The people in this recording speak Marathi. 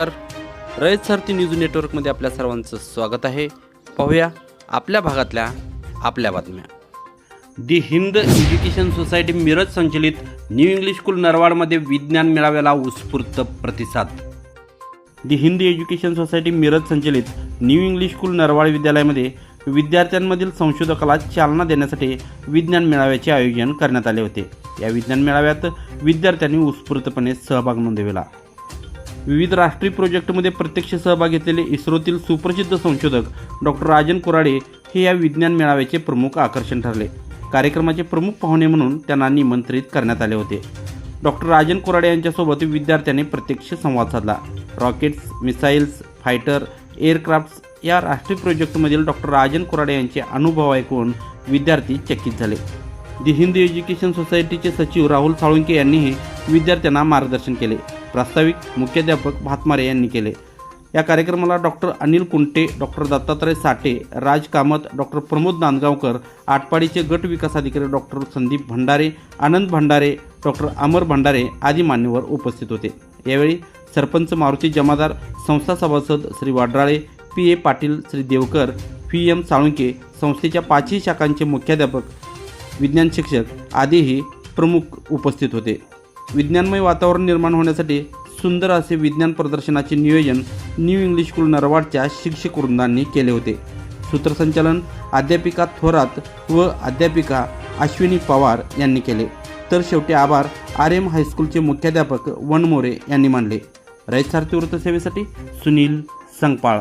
तर रयत सारथी न्यूज नेटवर्कमध्ये आपल्या सर्वांचं स्वागत आहे. पाहूया आपल्या भागातल्या आपल्या बातम्या. The Hind education society Miraj संचलित न्यू इंग्लिश स्कूल नरवाडमध्ये विज्ञान मेळाव्याला उत्स्फूर्त प्रतिसाद. The Hind education society Miraj संचलित न्यू इंग्लिश स्कूल नरवाड विद्यालयामध्ये विद्यार्थ्यांमधील संशोधकाला चालना देण्यासाठी विज्ञान मेळाव्याचे आयोजन करण्यात आले होते. या विज्ञान मेळाव्यात विद्यार्थ्यांनी उत्स्फूर्तपणे सहभाग नोंदविला. विविध राष्ट्रीय प्रोजेक्टमध्ये प्रत्यक्ष सहभाग घेतलेले इस्रोतील सुप्रसिद्ध संशोधक डॉक्टर राजन कुराडे हे या विज्ञान मेळाव्याचे प्रमुख आकर्षण ठरले. कार्यक्रमाचे प्रमुख पाहुणे म्हणून त्यांना निमंत्रित करण्यात आले होते. डॉक्टर राजन कुराडे यांच्यासोबत विद्यार्थ्यांनी प्रत्यक्ष संवाद साधला. रॉकेट्स मिसाईल्स फायटर एअरक्राफ्ट्स या राष्ट्रीय प्रोजेक्टमधील डॉक्टर राजन कुराडे यांचे अनुभव ऐकून विद्यार्थी चकित झाले. दी हिंदू एज्युकेशन सोसायटीचे सचिव राहुल साळुंके यांनीही विद्यार्थ्यांना मार्गदर्शन केले. प्रास्ताविक मुख्याध्यापक भातमारे यांनी केले. या कार्यक्रमाला doctor Anil Kunte doctor Dattatray Sathe Raj Kamat doctor Pramod Nandgaonkar आटपाडीचे गट विकास अधिकारी डॉक्टर संदीप भंडारे आनंद भंडारे डॉक्टर अमर भंडारे आदी मान्यवर उपस्थित होते. यावेळी सरपंच मारुती जमादार संस्था सभासद Shri Wadrale P. A. Patil Shri Devkar V M. Salunkhe संस्थेच्या पाचही शाखांचे मुख्याध्यापक विज्ञान शिक्षक आदीही प्रमुख उपस्थित होते. विज्ञानमय वातावरण निर्माण होण्यासाठी सुंदर असे विज्ञान प्रदर्शनाचे नियोजन न्यू इंग्लिश स्कूल नरवाडच्या शिक्षक वृंदांनी केले होते. सूत्रसंचालन अध्यापिका थोरात व अध्यापिका अश्विनी पवार यांनी केले. तर शेवटी आभार आर एम हायस्कूलचे मुख्याध्यापक वनमोरे यांनी मानले. रयत सारथी वृत्तसेवेसाठी सुनील संगपाळ.